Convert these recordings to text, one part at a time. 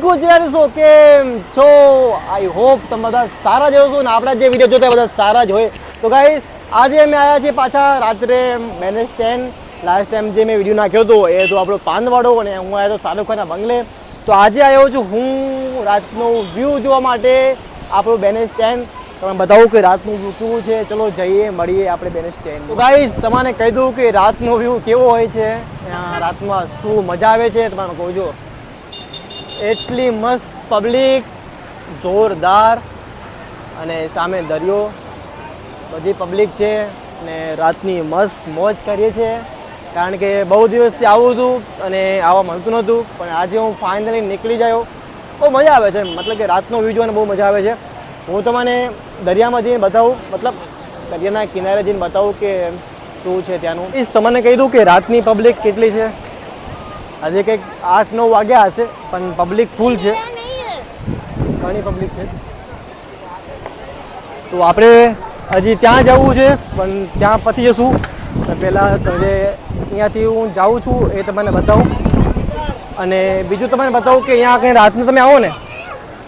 ગુજરાતી કેમ છો? I hope તમે બધા સારા જ છો ને આપણા જે વીડિયો જોતા બધા સારા જ હોય. તો ગાઈ આજે અમે આવ્યા છીએ પાછા રાત્રે મેનેજ ટેન લાસ્ટ ટાઈમ જે મેં વીડિયો નાખ્યો હતો એ તો આપણો પાનવાડો અને હું આવ્યો હતો શાહરૂખ ખાનના બંગલે. તો આજે આવ્યો છું હું રાતનો વ્યૂ જોવા માટે આપણો બેનેજ ટેન તમે બતાવું કે રાતનું વ્યૂ કેવું છે? ચલો જઈએ, મળીએ આપણે બેનેજ ટેન તો ગાઈસ તમારે કહી દઉં કે રાતનો વ્યૂ કેવો હોય છે? રાતમાં શું મજા આવે છે? તમારે કહું એટલી મસ્ત પબ્લિક, જોરદાર અને સામે દરિયો. બધી પબ્લિક છે અને રાતની મસ્ત મોજ કરીએ છીએ. કારણ કે બહુ દિવસથી આવું હતું અને આવવા મળતું નહોતું. પણ આજે હું ફાઇનલી નીકળી જાયો. બહુ મજા આવે છે. મતલબ કે રાતનો વ્યૂ જોઈને બહુ મજા આવે છે. હું તમને દરિયામાં જઈને બતાવું. મતલબ દરિયાના કિનારે જઈને બતાવું કે શું છે ત્યાંનું. પ્લીઝ તમને કહી દઉં કે રાતની પબ્લિક કેટલી છે. આજે કંઈક આઠ નવ વાગ્યા હશે પણ પબ્લિક ફૂલ છે. ઘણી પબ્લિક છે. તો આપણે હજી ત્યાં જવું છે પણ ત્યાં પછી જશું. પહેલાં તમે અહીંયાથી હું જાઉં છું એ તમને બતાવું. અને બીજું તમને બતાવું કે અહીંયા કંઈ રાતનું તમે આવો ને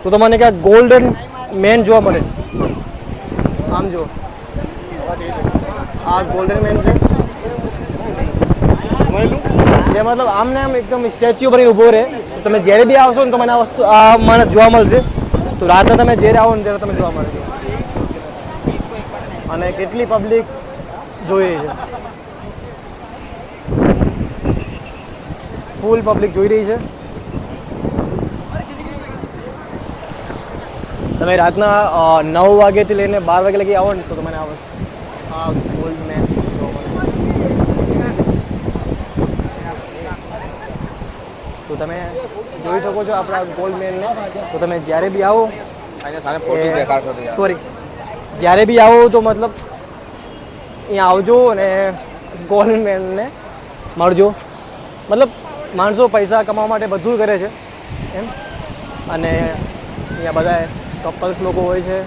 તો તમને ક્યાંક ગોલ્ડન મેન જોવા મળે. આમ જુઓ. આ ગોલ્ડન મેન છે. જે મતલબ આમને આમ એકદમ સ્ટેચ્યુ બની ઊભો રહે. તમે જ્યારે બી આવશો ને તો મને આ વસ્તુ આ માણસ જોવા મળશે. તો રાતે તમે જ્યારે આવો ને ત્યારે તમે જોવા મળશે. અને કેટલી પબ્લિક જોઈ રહી છે. ફૂલ પબ્લિક જોઈ રહી છે. તમે રાતના નવ વાગ્યાથી લઈને બાર વાગે લગી આવો ને તો તમને આ વસ્તુ આ ગોલ્ડ મેન જોવા મળે તો તમે જોઈ શકો છો આપણા ગોલ્ડ મેનને તો તમે જ્યારે બી આવો સોરી જ્યારે બી આવો તો મતલબ અહીંયા આવજો અને ગોલ્ડ મેનને મળજો. મતલબ માણસો પૈસા કમાવા માટે બધું કરે છે એમ. અને અહીંયા બધા કપલ્સ લોકો હોય છે.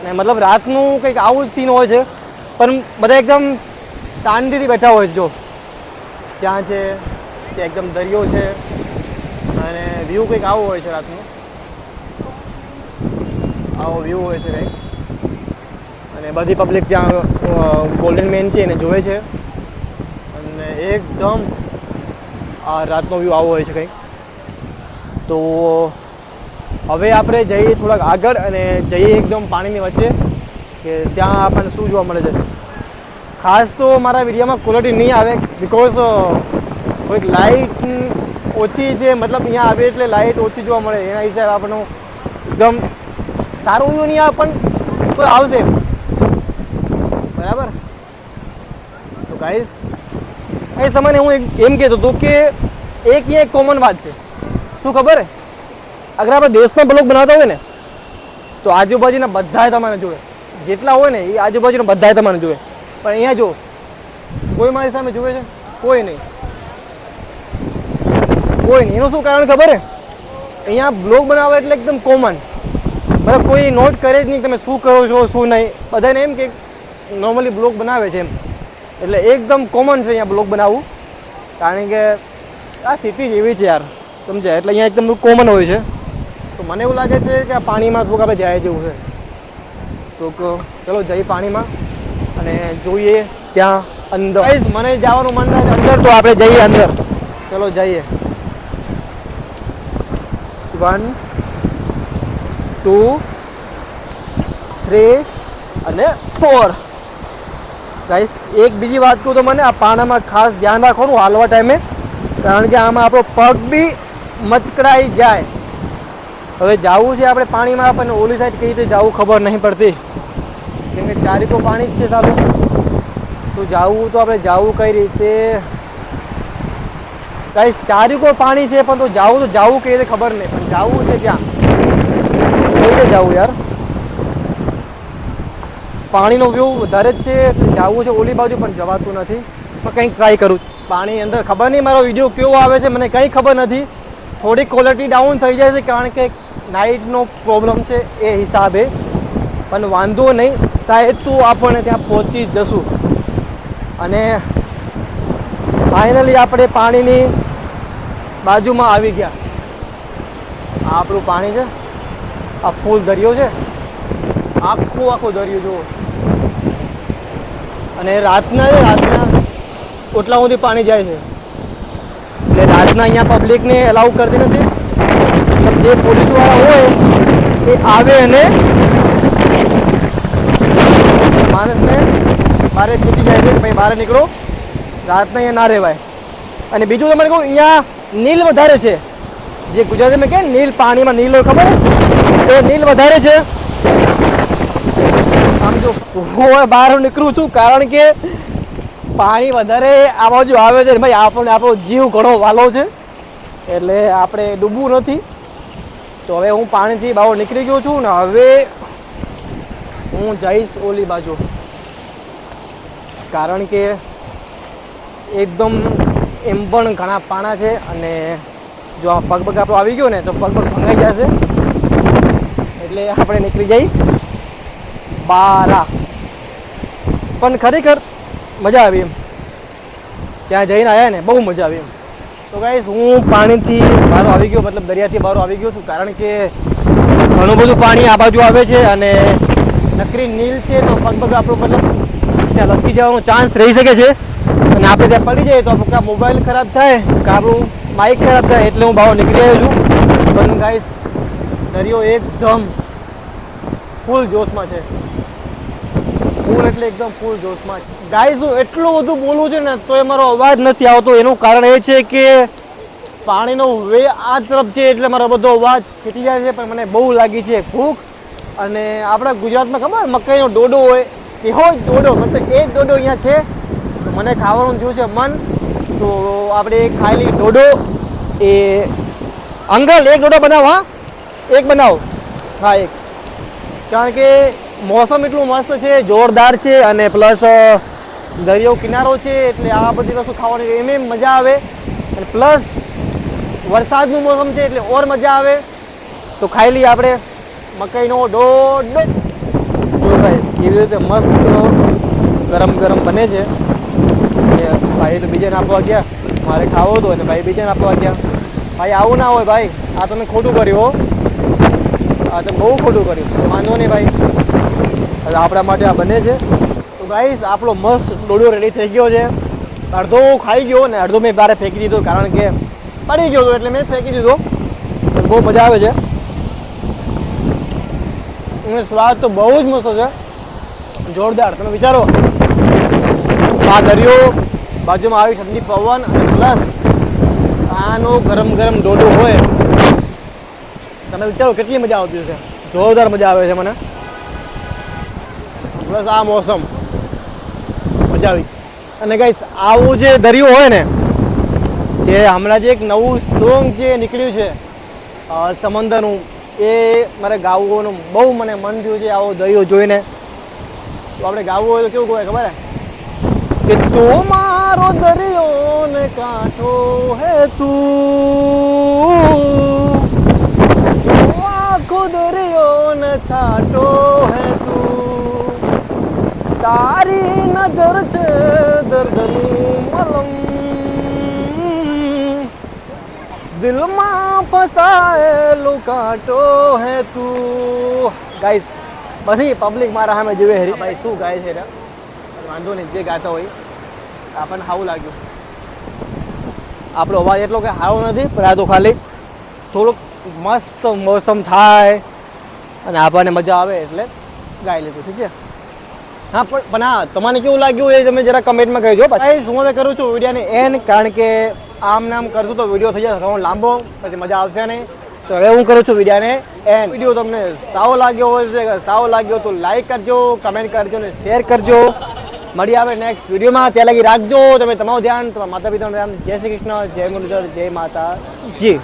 અને મતલબ રાતનું કંઈક આવું સીન હોય છે પણ બધા એકદમ શાંતિથી બેઠા હોય છે જો. ત્યાં છે ત્યાં એકદમ દરિયો છે. વ્યૂ કંઈક આવો હોય છે રાતનું. આવો વ્યૂ હોય છે કંઈક. અને બધી પબ્લિક ત્યાં ગોલ્ડન મેન છે એને જોવે છે. અને એકદમ આ રાતનો વ્યૂ આવો હોય છે કંઈક. તો હવે આપણે જઈએ થોડાક આગળ અને જઈએ એકદમ પાણીની વચ્ચે, કે ત્યાં આપણને શું જોવા મળે છે. ખાસ તો મારા વિડીયોમાં ક્વોલિટી નહીં આવે બિકોઝ કોઈક લાઇટ ઓછી જે મતલબ અહીંયા આવે એટલે લાઇટ ઓછી જોવા મળે. એના હિસાબે આપણું એકદમ સારું વ્યૂ નહીં આવે પણ કોઈ આવશે. બરાબર? તો ગાઈસ એ તમને હું એમ કહેતો હતો કે એક એક કોમન વાત છે. શું ખબર? હે અગર આપણે દેશમાં બ્લોગ બનાવતા હોય ને, તો આજુબાજુના બધાએ તમારે જોવે જેટલા હોય ને, એ આજુબાજુના બધાએ તમારે જોવે પણ અહીંયા જો, કોઈ મારી સામે જોવે છે? કોઈ નહીં. કોઈ નહીં એનું શું કારણ ખબર હે? અહીંયા બ્લોગ બનાવે એટલે એકદમ કોમન મતલબ કોઈ નોટ કરે જ નહીં, તમે શું કરો છો, શું નહીં. બધાને એમ કે નોર્મલી બ્લોગ બનાવે છે એમ. એટલે એકદમ કોમન છે અહીંયા બ્લોગ બનાવવું. કારણ કે આ સિટી જ એવી છે યાર, સમજાય? એટલે અહીંયા એકદમ કોમન હોય છે. તો મને એવું લાગે છે કે આ પાણીમાં થોડુંક આપણે જાય જેવું છે. તો ચલો જઈએ પાણીમાં અને જોઈએ ત્યાં અંદર. મને જવાનું મન અંદર, તો આપણે જઈએ અંદર. ચલો જઈએ. વન, ટુ, થ્રી અને ફોર. ગાઈસ એક બીજી વાત કહું તો મને આ પાણામાં ખાસ ધ્યાન રાખવાનું હાલવા ટાઈમે, કારણ કે આમાં આપણો પગ બી મચકડાઈ જાય. હવે જવું છે આપણે પાણીમાં, આપણને ઓલી સાઈડ કઈ રીતે જવું ખબર નહીં પડતી. કેમ કે ચારિકો પાણી જ છે સારું. તો જવું તો આપણે જવું કઈ રીતે? ગાઈસ ચારીકો પાણી છે, પણ તો જાવું તો જાવું કે રીતે ખબર નહીં. પણ જવું છે ત્યાં કઈ રીતે જાવું યાર? પાણીનો વ્યૂ વધારે જ છે જવું છે ઓલી બાજુ, પણ જવાતું નથી. પણ કંઈક ટ્રાય કરું પાણી અંદર ખબર નહીં મારો વીડિયો કેવો આવે છે, મને કંઈ ખબર નથી. થોડી ક્વોલિટી ડાઉન થઈ જાય છે, કારણ કે નાઇટનો પ્રોબ્લેમ છે એ હિસાબે. પણ વાંધો નહીં, સાહેબ તો આપણને ત્યાં પહોંચી જશું. અને ફાઇનલી આપણે પાણીની બાજુમાં આવી ગયા. આ આપણું પાણી છે. આ ફૂલ દરિયો છે. આખો આખો દરિયો જુઓ. અને રાતના રાતના ઓટલા સુધી પાણી જાય છે. એટલે રાતના અહીંયા પબ્લિકને એલાઉ કરતી નથી. જે પોલીસવાળા હોય એ આવે અને માણસને બહાર છૂટી જાય છે ભાઈ બહાર નીકળો. રાતના અહીંયા ના રહેવાય. અને બીજું તમને કહું, અહીંયા નીલ વધારે છે. જે ગુજરાતીમાં કે નીલ પાણીમાં નીલ હોય ખબર? એ નીલ વધારે છે. આમ જો હું બહાર નીકળું છું, કારણ કે પાણી વધારે આ બાજુ આવે છે. ભાઈ, આપણને આપણો જીવ ઘણો વાલો છે. એટલે આપણે ડૂબવું નથી. તો હવે હું પાણીથી બહાર નીકળી ગયો છું ને હવે હું જઈશ ઓલી બાજુ. કારણ કે એકદમ એમ પણ ઘણા પાણા છે અને જો આ પગ પગ આપણો આવી ગયો ને, તો પગ પગ ભંગાઈ જશે એટલે આપણે નીકળી જઈ. બારા. પણ ખરેખર મજા આવી એમ. ત્યાં જઈને આવ્યા ને, બહુ મજા આવી એમ. તો ગાઈશ હું પાણીથી બહાર આવી ગયો, મતલબ દરિયાથી બહાર આવી ગયો છું, કારણ કે ઘણું બધું પાણી આ બાજુ આવે છે અને નકરી નીલ છે તો પગ પગ આપણો મતલબ ત્યાં લસકી જવાનો ચાન્સ રહી શકે છે. અને આપણે ત્યાં પડી જઈએ તો આપણા મોબાઈલ ખરાબ થાય, કારનું માઇક ખરાબ થાય, એટલે હું બહાર નીકળી આવ્યો છું. પણ ગાઈસ દરિયો એકદમ ફૂલ જોશમાં છે. ફૂલ એટલે એકદમ ફૂલ જોશમાં ગાઈસ હું એટલું બધું બોલું છે ને તો એ મારો અવાજ નથી આવતો. એનું કારણ એ છે કે પાણીનો વે આ તરફ છે એટલે મારો બધો અવાજ ખેંચી જાય છે, પણ મને બહુ લાગી છે ભૂખ. અને આપણા ગુજરાતમાં ખબર, મકાઈનો ડોડો હોય, એ હોય ડોડો, મતલબ એક ડોડો અહીંયા છે. મને ખાવાનું થયું છે મન, તો આપણે ખાયેલી ડોડો, એ અંગલ, એક ડોડો બનાવો, હા? એક બનાવો. હા, એક. કારણ કે મોસમ એટલું મસ્ત છે, જોરદાર છે, અને પ્લસ દરિયો કિનારો છે, એટલે આ બધી વસ્તુ ખાવાની એમ એમ મજા આવે. અને પ્લસ, વરસાદનું મોસમ છે, એટલે ઓર મજા આવે. તો ખાઈ લઈએ આપણે મકાઈનો ડોડો. જો ગાઈસ કેવી રીતે મસ્ત ગરમ ગરમ બને છે. ભાઈ તો બીજાને આપવા ગયા મારે ખાવો હતો એટલે ભાઈ બીજાને આપવા ગયા ભાઈ, આવું ના હોય ભાઈ. આ તમે ખોટું કર્યું હો. આ તમે બહુ ખોટું કર્યું. વાંધો નહીં ભાઈ. આપણા માટે આ બને છે. તો ગાઈસ આપણો મસ્ત ડોડો રેડી થઈ ગયો છે. અડધો ખાઈ ગયો ને અડધો મેં બારે ફેંકી દીધો કારણ કે પડી ગયો હતો એટલે મેં ફેંકી દીધો. બહુ મજા આવે છે. એનો સ્વાદ તો બહુ જ મસ્ત છે. જોરદાર. તમે વિચારો. આ દરિયો બાજુમાં આવી ઠંડી પવન અને પ્લસ આનો ગરમ ગરમ ડોડો હોય. તમે વિચારો કેટલી મજા આવતી હશે. જોરદાર મજા આવે છે મને. પ્લસ આ મોસમ. મજા આવી. અને ગાઈસ આવું જે દરિયો હોય ને, તે હમણાં જે એક નવું સોંગ જે નીકળ્યું છે સમંદરનું, એ મારે ગાવવાનું બહુ મને મન થયું છે આવો દરિયો જોઈને. તો આપણે ગાવું હોય તો કેવું કહેવાય ખબર હે કે તું મારો દરિયો ને કાંઠો હે તું. તું આખો દરિયો ને છાંટો હે તું. તારી નજર છે દર્દની મલમ દિલમાં ફસાયેલું કાંટો હે તું. ગાઈસ બધી પબ્લિક મારા સામે જીવે હરી. ભાઈ, શું ગાય છે વાંધો નહીં, જે ગાતા હોય. આપણને સારું લાગ્યું. આપણો અવાજ એટલો કે સારો નથી, પણ આ તો ખાલી થોડુંક મસ્ત મોસમ થાય અને આપણને મજા આવે એટલે ગાઈ લીધું, ઠીક છે? હા, પણ પણ હા તમને કેવું લાગ્યું એ તમે જરા કમેન્ટમાં કહેજો. પછી હું કરું છું વિડીયોને એન કારણ કે આમ નામ કરશું તો વીડિયો થઈ જશે લાંબો, પછી મજા આવશે નહીં. તો હવે હું કરું છું વિડીયોને એન વીડિયો તમને સારો લાગ્યો હોય છે સારો લાગ્યો તો લાઈક કરજો કમેન્ટ કરજો ને શેર કરજો. મળી આવે નેક્સ્ટ વિડીયોમાં. ત્યાં લાગી રાખજો. તમે તમારું ધ્યાન, તમારા માતા પિતાનું ધ્યાન. જય શ્રી કૃષ્ણ, જય મુરલીધર, જય માતા જી.